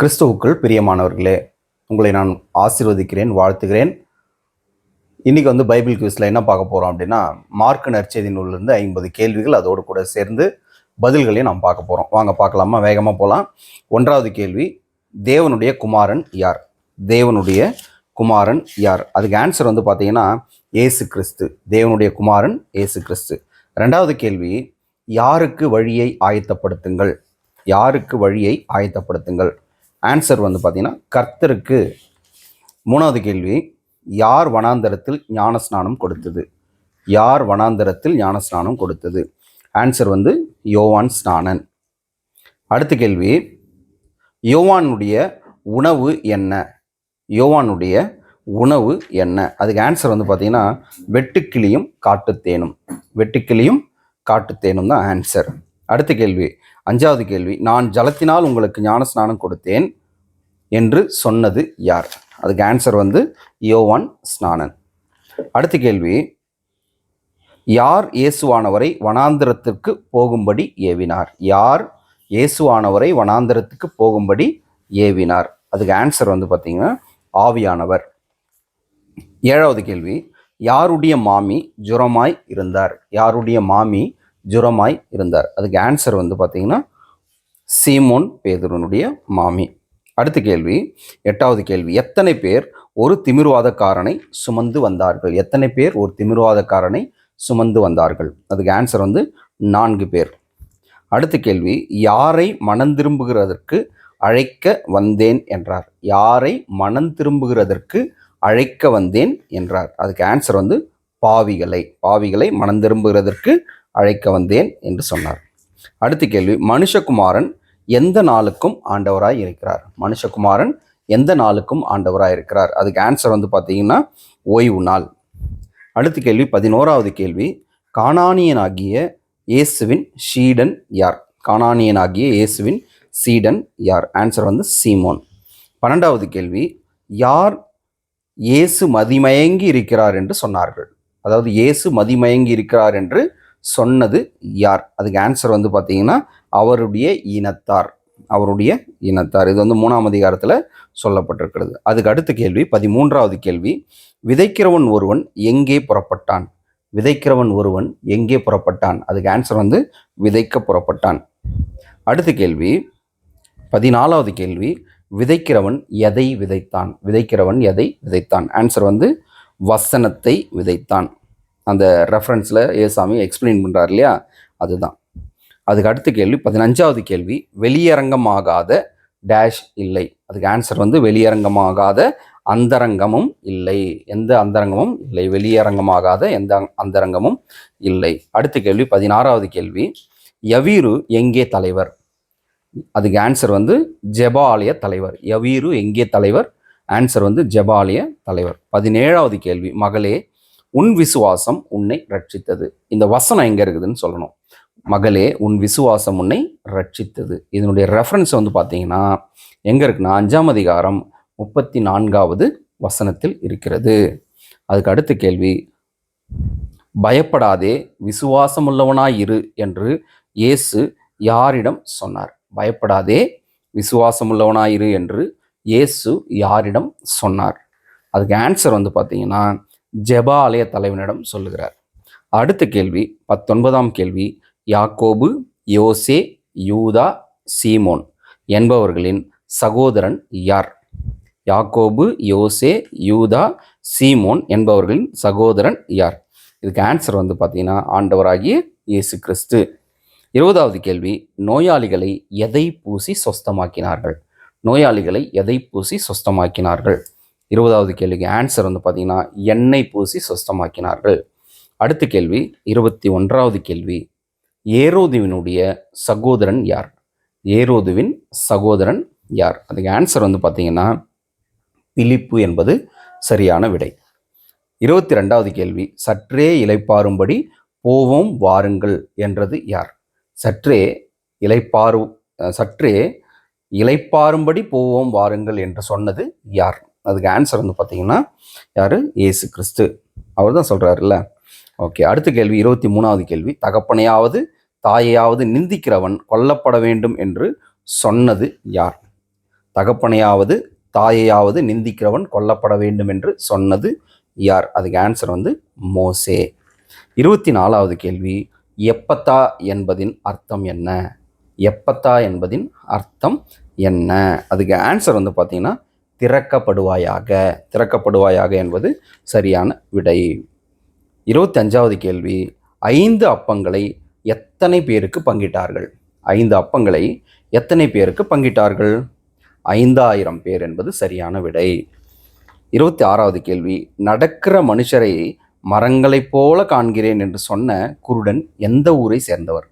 கிறிஸ்துவுக்குள் பிரியமானவர்களே உங்களை நான் ஆசிர்வதிக்கிறேன் வாழ்த்துகிறேன். இன்னைக்கு வந்து பைபிள் குவிஸில் என்ன பார்க்க போகிறோம் அப்படின்னா மார்க் நற்செய்தி நூலிருந்து ஐம்பது கேள்விகள் அதோடு கூட சேர்ந்து பதில்களையும் நாம் பார்க்க போகிறோம் வாங்க பார்க்கலாமா? வேகமாக போகலாம் ஒன்றாவது கேள்வி தேவனுடைய குமாரன் யார்? தேவனுடைய குமாரன் யார்? அதுக்கு ஆன்சர் வந்து பார்த்தீங்கன்னா ஏசு கிறிஸ்து. தேவனுடைய குமாரன் ஏசு கிறிஸ்து. ரெண்டாவது கேள்வி யாருக்கு வழியை ஆயத்தப்படுத்துங்கள்? யாருக்கு வழியை ஆயத்தப்படுத்துங்கள்? ஆன்சர் வந்து பார்த்திங்கன்னா கர்த்தருக்கு மூணாவது கேள்வி யார் வனாந்தரத்தில் ஞானஸ்நானம் கொடுத்தது? யார் வனாந்தரத்தில் ஞானஸ்நானம் கொடுத்தது? ஆன்சர் வந்து யோவான் ஸ்நானன். அடுத்த கேள்வி யோவானுடைய உணவு என்ன? யோவானுடைய உணவு என்ன? அதுக்கு ஆன்சர் வந்து பார்த்திங்கன்னா வெட்டுக்கிளியும் காட்டுத்தேனும். வெட்டுக்கிளியும் காட்டுத்தேனும் தான் ஆன்சர் அடுத்த கேள்வி அஞ்சாவது கேள்வி நான் ஜலத்தினால் உங்களுக்கு ஞானஸ்நானம் கொடுத்தேன். என்று சொன்னது யார்? அதுக்கு ஆன்சர் வந்து யோவான் ஸ்நானன். அடுத்த கேள்வி யார் இயேசுவானவரை வனாந்திரத்திற்கு போகும்படி ஏவினார்? யார் இயேசுவானவரை வனாந்திரத்துக்கு போகும்படி ஏவினார்? அதுக்கு ஆன்சர் வந்து பார்த்தீங்கன்னா ஆவியானவர். ஏழாவது கேள்வி யாருடைய மாமி ஜுரமாய் இருந்தார்? யாருடைய மாமி ஜுரமாய் இருந்தார்? அதுக்கு ஆன்சர் வந்து பார்த்தீங்கன்னா சீமோன் பேதுருனுடைய மாமி. அடுத்த கேள்வி எட்டாவது கேள்வி. எத்தனை பேர் ஒரு திமிர்வாதக்காரனை சுமந்து வந்தார்கள்? எத்தனை பேர் ஒரு திமிர்வாதக்காரனை சுமந்து வந்தார்கள்? அதுக்கு ஆன்சர் வந்து நான்கு பேர். அடுத்த கேள்வி யாரை மனம் திரும்புகிறதற்கு அழைக்க வந்தேன் என்றார். யாரை மனம் திரும்புகிறதற்கு அழைக்க வந்தேன் என்றார். அதுக்கு ஆன்சர் வந்து பாவிகளை. பாவிகளை மனம் திரும்புகிறதற்கு அழைக்க வந்தேன் என்று சொன்னார். அடுத்த கேள்வி மனுஷகுமாரன் எந்த நாளுக்கும் ஆண்டவராய் இருக்கிறார். மனுஷகுமாரன் எந்த நாளுக்கும் ஆண்டவராய் இருக்கிறார். அதுக்கு ஆன்சர் வந்து பார்த்தீங்கன்னா ஓய்வு நாள். அடுத்த கேள்வி பதினோராவது கேள்வி. காணானியனாகிய இயேசுவின் ஷீடன் யார்? காணானியனாகிய இயேசுவின் சீடன் யார்? ஆன்சர் வந்து சீமோன். பன்னெண்டாவது கேள்வி யார் இயேசு மதிமயங்கி இருக்கிறார் என்று சொன்னார்கள்? அதாவது இயேசு மதிமயங்கி இருக்கிறார் என்று சொன்னது யார்? அதுக்கு ஆன்சர் வந்து பார்த்தீங்கன்னா அவருடைய இனத்தார் அவருடைய இனத்தார். இது வந்து மூணாம் அதிகாரத்தில் சொல்லப்பட்டிருக்கிறது. அதுக்கு அடுத்த கேள்வி பதிமூன்றாவது கேள்வி. விதைக்கிறவன் ஒருவன் எங்கே புறப்பட்டான்? விதைக்கிறவன் ஒருவன் எங்கே புறப்பட்டான்? அதுக்கு ஆன்சர் வந்து விதைக்க புறப்பட்டான். அடுத்த கேள்வி பதினாலாவது கேள்வி. விதைக்கிறவன் எதை விதைத்தான்? விதைக்கிறவன் எதை விதைத்தான்? ஆன்சர் வந்து வசனத்தை விதைத்தான். அந்த ரெஃபரன்ஸில் ஏசாமி எக்ஸ்பிளைன் பண்ணுறார் இல்லையா? அதுதான். அதுக்கு அடுத்த கேள்வி பதினஞ்சாவது கேள்வி வெளியரங்கமாகாத டேஷ் இல்லை. அதுக்கு ஆன்சர் வந்து வெளியரங்கமாகாத அந்தரங்கமும் இல்லை. எந்த அந்தரங்கமும் இல்லை. வெளியரங்கமாகாத எந்த அந்தரங்கமும் இல்லை. அடுத்த கேள்வி பதினாறாவது கேள்வி யவீரு எங்கே தலைவர்? அதுக்கு ஆன்சர் வந்து ஜெபாலய தலைவர். யவீரு எங்கே தலைவர்? ஆன்சர் வந்து ஜெபாலய தலைவர். பதினேழாவது கேள்வி மகளே உன் விசுவாசம் உன்னை ரட்சித்தது. இந்த வசனம் எங்கே இருக்குதுன்னு சொல்லணும். மகளே உன் விசுவாசம் உன்னை ரட்சித்தது. இதனுடைய ரெஃபரன்ஸ் வந்து பார்த்தீங்கன்னா எங்கே இருக்குன்னா அஞ்சாம் அதிகாரம் முப்பத்தி நான்காவது வசனத்தில் இருக்கிறது. அதுக்கு அடுத்த கேள்வி பயப்படாதே விசுவாசமுள்ளவனாய் இரு என்று இயேசு யாரிடம் சொன்னார். பயப்படாதே விசுவாசமுள்ளவனாய் இரு என்று இயேசு யாரிடம் சொன்னார். அதுக்கு ஆன்சர் வந்து பார்த்தீங்கன்னா ஜெபா ஆலய தலைவனிடம் சொல்லுகிறார். அடுத்த கேள்வி பத்தொன்பதாம் கேள்வி யாக்கோபு யோசே யூதா சீமோன் என்பவர்களின் சகோதரன் யார்? யாக்கோபு யோசே யூதா சீமோன் என்பவர்களின் சகோதரன் யார்? இதுக்கு ஆன்சர் வந்து பார்த்தீங்கன்னா ஆண்டவராகிய இயேசு கிறிஸ்து இருபதாவது கேள்வி நோயாளிகளை எதை பூசி சொஸ்தமாக்கினார்கள்? நோயாளிகளை எதை பூசி சொஸ்தமாக்கினார்கள்? இருபதாவது கேள்விக்கு ஆன்சர் வந்து பார்த்தீங்கன்னா எண்ணெய் பூசி சொஸ்தமாக்கினார்கள். அடுத்த கேள்வி இருபத்தி ஒன்றாவது கேள்வி ஏரோதுவினுடைய சகோதரன் யார்? ஏரோதுவின் சகோதரன் யார்? அதுக்கு ஆன்சர் வந்து பார்த்தீங்கன்னா பிலிப்பு என்பது சரியான விடை. இருபத்தி ரெண்டாவது கேள்வி சற்றே இலைப்பாரும்படி போவோம் வாருங்கள் என்றது யார்? சற்றே இலைப்பாரு சற்றே இலைப்பாரும்படி போவோம் வாருங்கள் என்று சொன்னது யார்? அதுக்கு ஆன்சர் வந்து பார்த்தீங்கன்னா யார்? இயேசு கிறிஸ்து. அவர் தான் சொல்கிறாருல்ல ஓகே அடுத்த கேள்வி இருபத்தி மூணாவது கேள்வி தகப்பனையாவது தாயையாவது நிந்திக்கிறவன் கொல்லப்பட வேண்டும் என்று சொன்னது யார்? தகப்பனையாவது தாயையாவது நிந்திக்கிறவன் கொல்லப்பட வேண்டும் என்று சொன்னது யார்? அதுக்கு ஆன்சர் வந்து மோசே. இருபத்தி நாலாவது கேள்வி எப்பத்தா என்பதின் அர்த்தம் என்ன? எப்பத்தா என்பதின் அர்த்தம் என்ன? அதுக்கு ஆன்சர் வந்து பார்த்தீங்கன்னா திறக்கப்படுவாயாக. திறக்கப்படுவாயாக என்பது சரியான விடை. இருபத்தஞ்சாவது கேள்வி ஐந்து அப்பங்களை எத்தனை பேருக்கு பங்கிட்டார்கள்? ஐந்து அப்பங்களை எத்தனை பேருக்கு பங்கிட்டார்கள்? ஐந்தாயிரம் பேர் என்பது சரியான விடை. இருபத்தி ஆறாவது கேள்வி நடக்கிற மனுஷரை மரங்களைப் போல காண்கிறேன் என்று சொன்ன குருடன் எந்த ஊரை சேர்ந்தவர்?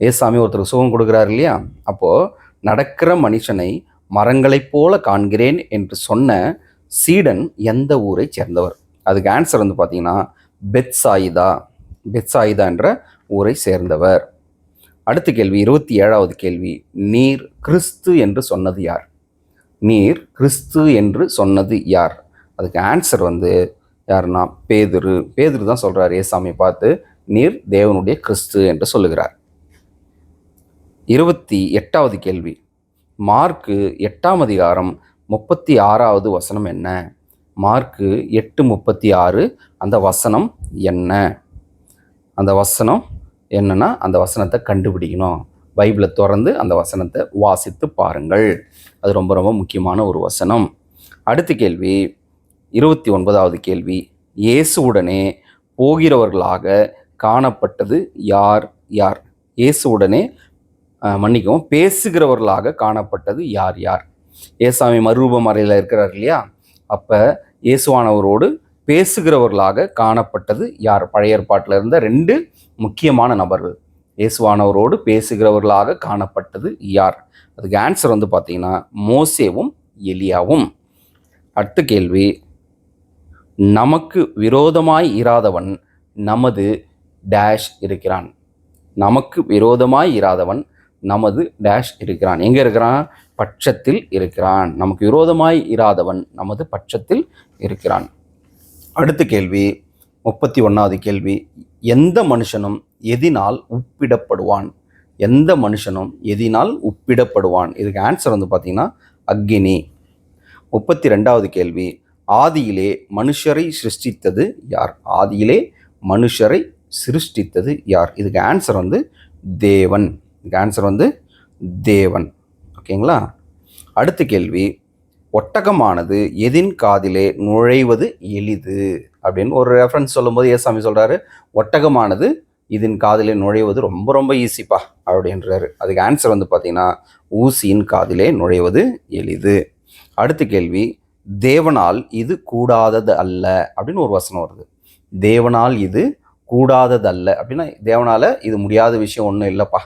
ஏசாமி ஒருத்தர் சுகம் கொடுக்குறாரு இல்லையா? அப்போது நடக்கிற மனுஷனை மரங்களைப் போல காண்கிறேன் என்று சொன்ன சீடன் எந்த ஊரை சேர்ந்தவர்? அதுக்கு ஆன்சர் வந்து பார்த்தீங்கன்னா பெத்சாயிதா. பெத்சாயிதா என்ற ஊரை சேர்ந்தவர். அடுத்த கேள்வி இருபத்தி ஏழாவது கேள்வி. நீர் கிறிஸ்து என்று சொன்னது யார்? நீர் கிறிஸ்து என்று சொன்னது யார்? அதுக்கு ஆன்சர் வந்து யாருன்னா பேதுரு. பேதுரு தான் சொல்கிறார் ஏசாமி பார்த்து நீர் தேவனுடைய கிறிஸ்து என்று சொல்லுகிறார். இருபத்தி எட்டாவது கேள்வி. மார்க்கு எட்டாம் அதிகாரம் முப்பத்தி ஆறாவது வசனம் என்ன? மார்க்கு எட்டு முப்பத்தி ஆறு அந்த வசனம் என்ன? அந்த வசனம் என்னென்னா அந்த வசனத்தை கண்டுபிடிக்கணும். பைபிளை திறந்து அந்த வசனத்தை வாசித்து பாருங்கள். அது ரொம்ப ரொம்ப முக்கியமான ஒரு வசனம். அடுத்த கேள்வி இருபத்தி ஒன்பதாவது கேள்வி இயேசுவுடனே போகிறவர்களாக காணப்பட்டது யார்? யார்? இயேசுவுடனே மன்னிக்கவும் பேசுகிறவர்களாக காணப்பட்டது யார்? யார்? ஏசாமி மறுரூபம் அறையில் இருக்கிறார் இல்லையா? அப்போ இயேசுவானவரோடு பேசுகிறவர்களாக காணப்பட்டது யார்? பழைய ஏற்பாட்டில் இருந்த ரெண்டு முக்கியமான நபர்கள். இயேசுவானவரோடு பேசுகிறவர்களாக காணப்பட்டது யார்? அதுக்கு ஆன்சர் வந்து பார்த்தீங்கன்னா மோசேவும் எலியாவும். அடுத்த கேள்வி. நமக்கு விரோதமாய் இராதவன் நமது டேஷ் இருக்கிறான். நமக்கு விரோதமாய் இராதவன் நமது டேஷ் இருக்கிறான். எங்கே இருக்கிறான்? பட்சத்தில் இருக்கிறான். நமக்கு விரோதமாய் இராதவன் நமது பட்சத்தில் இருக்கிறான். அடுத்த கேள்வி முப்பத்தி ஒன்றாவது கேள்வி. எந்த மனுஷனும் எதினால் உப்பிடப்படுவான் எந்த மனுஷனும் எதினால் உப்பிடப்படுவான் இதுக்கு ஆன்சர் வந்து பார்த்தீங்கன்னா அக்னி. முப்பத்தி ரெண்டாவது கேள்வி ஆதியிலே மனுஷரை சிருஷ்டித்தது யார்? ஆதியிலே மனுஷரை சிருஷ்டித்தது யார்? இதுக்கு ஆன்சர் வந்து தேவன். இதுக்கு ஆன்சர் வந்து தேவன். ஓகேங்களா? அடுத்த கேள்வி ஒட்டகமானது எதின் காதிலே நுழைவது எளிது அப்படின்னு ஒரு ரெஃபரன்ஸ் சொல்லும்போது ஏசாமி சொல்கிறாரு ஒட்டகமானது இதன் காதிலே நுழைவது ரொம்ப ரொம்ப ஈஸிப்பா அப்படின்றாரு. அதுக்கு ஆன்சர் வந்து பார்த்தீங்கன்னா ஊசியின் காதிலே நுழைவது எளிது. அடுத்த கேள்வி தேவனால் இது கூடாதது அல்ல அப்படின்னு ஒரு வசனம் வருது. தேவனால் இது கூடாதது அல்ல அப்படின்னா தேவனால் இது முடியாத விஷயம் ஒன்றும் இல்லைப்பா.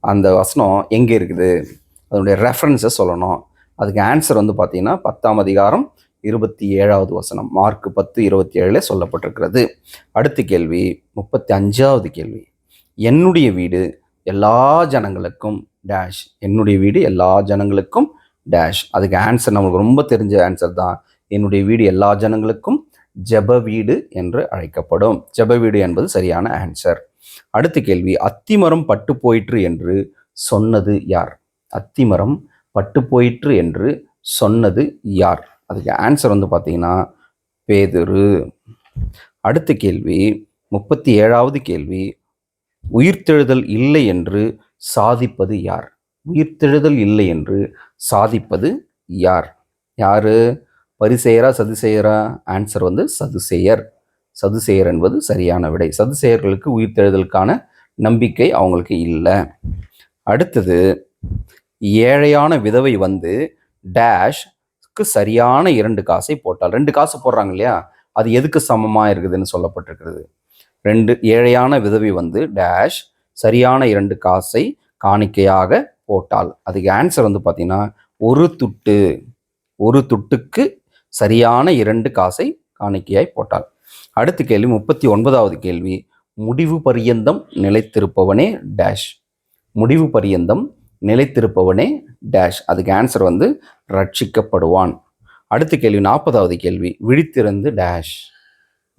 அந்த வசனம் எங்கே இருக்குது? அதனுடைய ரெஃபரன்ஸை சொல்லணும். அதுக்கு ஆன்சர் வந்து பார்த்தீங்கன்னா பத்தாம் அதிகாரம் இருபத்தி ஏழாவது வசனம் மார்க் பத்து இருபத்தி ஏழில் சொல்லப்பட்டிருக்கிறது. அடுத்த கேள்வி முப்பத்தி அஞ்சாவது கேள்வி. என்னுடைய வீடு எல்லா ஜனங்களுக்கும் டேஷ் என்னுடைய வீடு எல்லா ஜனங்களுக்கும் டேஷ் அதுக்கு ஆன்சர் நம்மளுக்கு ரொம்ப தெரிஞ்ச ஆன்சர் தான். என்னுடைய வீடு எல்லா ஜனங்களுக்கும் ஜெப வீடு என்று அழைக்கப்படும். ஜெப வீடு என்பது சரியான ஆன்சர் அடுத்த கேள்வி அத்திமரம் பட்டு போயிற்று என்று சொன்னது யார்? அத்திமரம் பட்டு போயிற்று என்று சொன்னது யார்? அதுக்கு ஆன்சர் வந்து பார்த்தீங்கன்னா பேதுரு. அடுத்த கேள்வி முப்பத்தி ஏழாவது கேள்வி உயிர்த்தெழுதல் இல்லை என்று சாதிப்பது யார்? உயிர்த்தெழுதல் இல்லை என்று சாதிப்பது யார்? யார்? பரிசெயரா சதுசெயரா? ஆன்சர் வந்து சதுசெயர். சதுசெயர் என்பது சரியான விடை. சதுசெயர்களுக்கு உயிர்த்தெழுதலுக்கான நம்பிக்கை அவங்களுக்கு இல்லை. அடுத்தது ஏழையான விதவை வந்து டேஷ்க்கு சரியான இரண்டு காசை போட்டால் ரெண்டு காசு போடுறாங்க இல்லையா? அது எதுக்கு சமமாக இருக்குதுன்னு சொல்லப்பட்டிருக்கிறது. ரெண்டு ஏழையான விதவை வந்து டேஷ் சரியான இரண்டு காசை காணிக்கையாக போட்டால். அதுக்கு ஆன்சர் வந்து பார்த்தீங்கன்னா ஒரு துட்டு ஒரு துட்டுக்கு சரியான இரண்டு காசை காணிக்கையாய் போட்டாள் அடுத்த கேள்வி முப்பத்தி ஒன்பதாவது கேள்வி. முடிவு பரியந்தம் நிலைத்திருப்பவனே டேஷ் முடிவு பரியந்தம் நிலைத்திருப்பவனே டேஷ் அதுக்கு ஆன்சர் வந்து ரட்சிக்கப்படுவான். அடுத்த கேள்வி நாற்பதாவது கேள்வி. விழித்திருந்து டேஷ்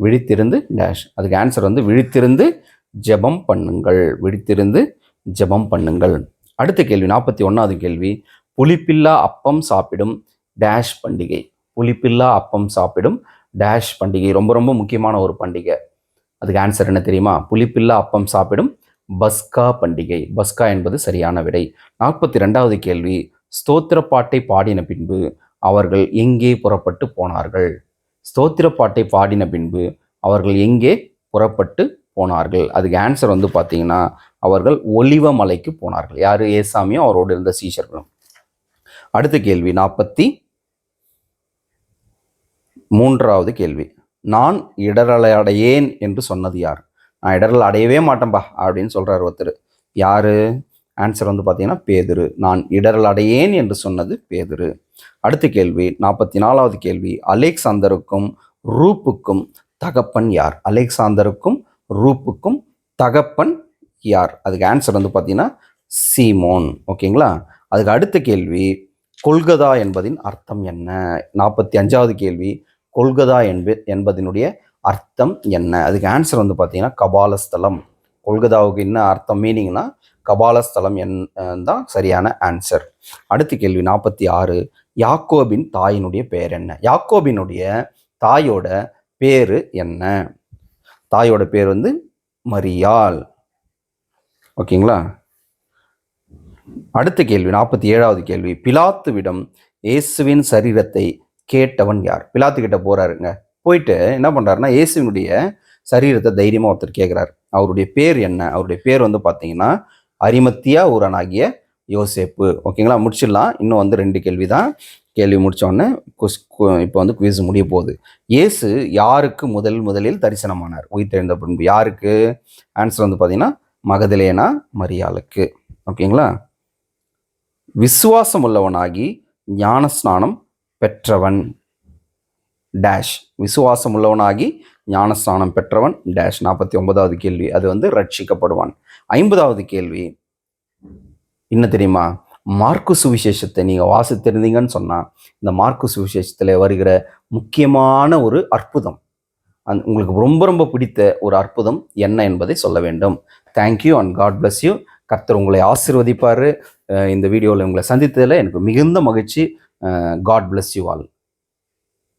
விழித்திருந்து டேஷ் அதுக்கு ஆன்சர் வந்து விழித்திருந்து ஜெபம் பண்ணுங்கள். விழித்திருந்து ஜெபம் பண்ணுங்கள். அடுத்த கேள்வி நாற்பத்தி ஒன்றாவது கேள்வி. புளிப்பில்லா அப்பம் சாப்பிடும் டேஷ் பண்டிகை. புளிப்பில்லா அப்பம் சாப்பிடும் டேஷ் பண்டிகை. ரொம்ப ரொம்ப முக்கியமான ஒரு பண்டிகை. அதுக்கு ஆன்சர் என்ன தெரியுமா? புளிப்பில்லா அப்பம் சாப்பிடும் பஸ்கா பண்டிகை. பஸ்கா என்பது சரியான விடை. நாற்பத்தி ரெண்டாவது கேள்வி ஸ்தோத்திர பாட்டை பாடின பின்பு அவர்கள் எங்கே புறப்பட்டு போனார்கள்? ஸ்தோத்திர பாட்டை பாடின பின்பு அவர்கள் எங்கே புறப்பட்டு போனார்கள்? அதுக்கு ஆன்சர் வந்து பார்த்தீங்கன்னா அவர்கள் ஒலிவ மலைக்கு போனார்கள். யார்? ஏசாமியும் அவரோடு இருந்த சீஷர்களும். அடுத்த கேள்வி நாற்பத்தி மூன்றாவது கேள்வி. நான் இடரலையடையேன் என்று சொன்னது யார்? நான் இடரல் அடையவே மாட்டேன்பா அப்படின்னு சொல்கிறார் ஒருத்தர். யார்? ஆன்சர் வந்து பார்த்தீங்கன்னா பேதுரு. நான் இடரல் அடையேன் என்று சொன்னது பேதுரு. அடுத்த கேள்வி நாற்பத்தி நாலாவது கேள்வி. அலெக்சாந்தருக்கும் ரூப்புக்கும் தகப்பன் யார்? அலெக்சாந்தருக்கும் ரூப்புக்கும் தகப்பன் யார்? அதுக்கு ஆன்சர் வந்து பார்த்தீங்கன்னா சீமோன். ஓகேங்களா? அதுக்கு அடுத்த கேள்வி கொல்கதா என்பதின் அர்த்தம் என்ன? நாற்பத்தி அஞ்சாவது கேள்வி கொல்கதா என்ப என்பதனுடைய அர்த்தம் என்ன? அதுக்கு ஆன்சர் வந்து பார்த்தீங்கன்னா கபாலஸ்தலம். கொல்கதாவுக்கு என்ன அர்த்தம் மீனிங்னா கபாலஸ்தலம் என் தான் சரியான ஆன்சர் அடுத்த கேள்வி நாற்பத்தி ஆறு. யாக்கோபின் தாயினுடைய பேர் என்ன? யாக்கோபினுடைய தாயோட பேர் என்ன? தாயோட பேர் வந்து மரியாள். ஓகேங்களா? அடுத்த கேள்வி நாற்பத்தி ஏழாவது கேள்வி. பிலாத்துவிடம் இயேசுவின் சரீரத்தை கேட்டவன் யார்? பிலாத்து கிட்ட போறாருங்க. போயிட்டு என்ன பண்றாருன்னா ஏசுவினுடைய சரீரத்தை தைரியமாக ஒருத்தர் கேட்குறாரு அவருடைய பேர் என்ன? அவருடைய பேர் வந்து பார்த்தீங்கன்னா அரிமத்தியா ஊரனாகிய யோசேப்பு. ஓகேங்களா? முடிச்சிடலாம். இன்னும் வந்து ரெண்டு கேள்வி தான் கேள்வி முடித்தோடனே கொஸ் இப்போ வந்து குவிஸ் முடிய போகுது. இயேசு யாருக்கு முதல் முதலில் தரிசனமானார்? உயிர்த்தெழுந்த பின்பு யாருக்கு? ஆன்சர் வந்து பார்த்தீங்கன்னா மகதிலேனா மரியாளுக்கு. ஓகேங்களா? விசுவாசம் உள்ளவனாகி ஞானஸ்நானம் பெற்றவன். டேஷ் விசுவாசம் உள்ளவனாகி ஞானஸ்தானம் பெற்றவன். டேஷ் நாற்பத்தி ஒன்பதாவது கேள்வி. அது வந்து ரட்சிக்கப்படுவான். ஐம்பதாவது கேள்வி. என்ன தெரியுமா? மார்க்கு சுவிசேஷத்தை நீங்கள் வாசித்திருந்தீங்கன்னு சொன்னால் இந்த மார்க்கு சுவிசேஷத்தில் வருகிற முக்கியமான ஒரு அற்புதம். அந் உங்களுக்கு ரொம்ப ரொம்ப பிடித்த ஒரு அற்புதம் என்ன என்பதை சொல்ல வேண்டும். Thank you and God bless you கர்த்தர் உங்களை ஆசிர்வதிப்பார். இந்த வீடியோவில் உங்களை சந்தித்ததில் எனக்கு மிகுந்த மகிழ்ச்சி. God bless you all